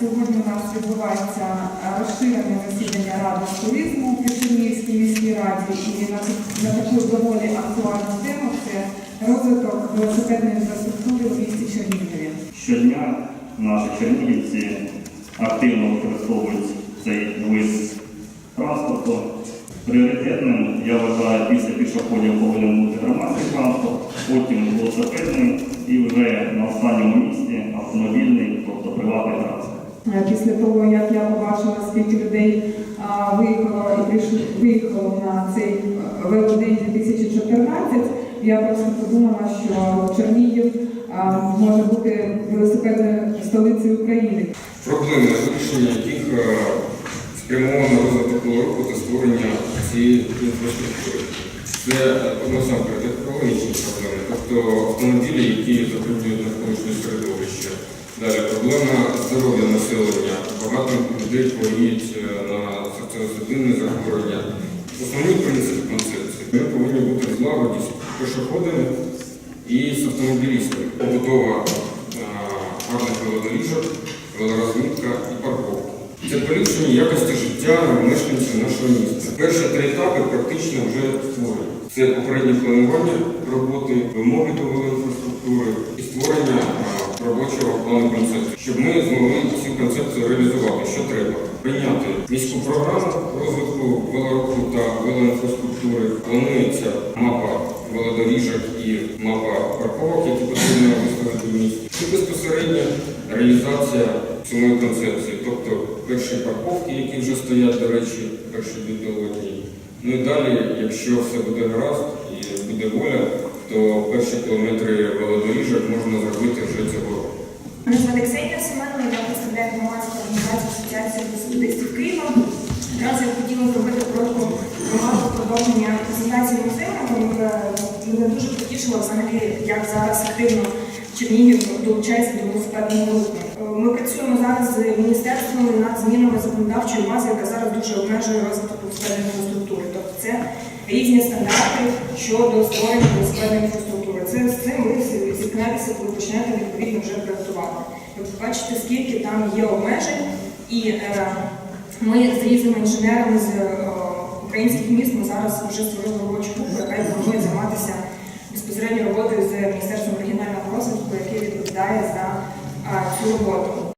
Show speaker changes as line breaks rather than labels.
Сьогодні у нас відбувається е, розширене засідання Ради з туризму при Чернігівській міській раді. І на, на таку доволі актуальну тему це розвиток велосипедної інфраструктури у місті Чернігові.
Щодня наші чернігівці активно використовують цей вид транспорту. Пріоритетним, я вважаю, після пішоходів повинен бути громадський транспорт, потім велосипедний і вже на останньому місці автомобільний, тобто приватний транспорт.
Е, Після того, як я побачила, скільки людей виїхало і прийшло виїхало на цей е, велодень 2014, я просто подумала, що Чернігів може бути велосипедною столицею України.
проблеми, вирішення яких е, спрямовано розвиток руху та створення цієї інфраструктури. Це е, насамперед екологічні проблеми, тобто автомобілі, які забруднюють навколишнє середовище. Далі проблема здоров'я населення. Багато людей хворіють е, на серцево-судинне захворювання. Основний принцип концепції. Ми повинні бути злагоді з пішоходами і з автомобілістами. Побудова е, гарних велодоріжок, велорозмітка і парковка. Це поліпшення якості життя мешканців нашого міста. Перші три етапи практично вже створені. Це попереднє планування роботи, вимоги до велоінфраструктури і створення робочого плану концепції, щоб ми змогли цю концепцію реалізувати. Що треба? Прийняти міську програму розвитку велоруху та велоінфраструктури. Планується мапа велодоріжок і мапа парковок, які потрібно виставити в місті. І безпосередньо реалізація самої концепції, тобто перші парковки, які вже стоять, до речі, перші дві. Ну і далі, якщо все буде гаразд і буде воля, то перші кілометри велодоріжок можна зробити вже цього року.
Мене звати Ксенія Семенова, я представляю громадську організацію Асоціації велосипедистів Києва. Одразу я хотіла зробити коротку ремарку продовження презентації музею. Е, Мене дуже потішило взагалі, як зараз активно Чернігів долучається до велосипедного руху. Ми працюємо зараз з міністерством над змінами законодавчої бази, яка зараз дуже обмежує розвиток велосипедної інфраструктури. Тобто це різні стандарти щодо створення велосипедної інфраструктури. Це з цим ви зіткнетеся, коли почнете відповідно вже проєктувати. Ви побачите, скільки там є обмежень, і е, ми з різними інженерами з е, українських міст ми зараз вже створили робочу групу, яка планує займатися безпосередньо роботою з Міністерством регіонального розвитку, яке відповідає за цю роботу.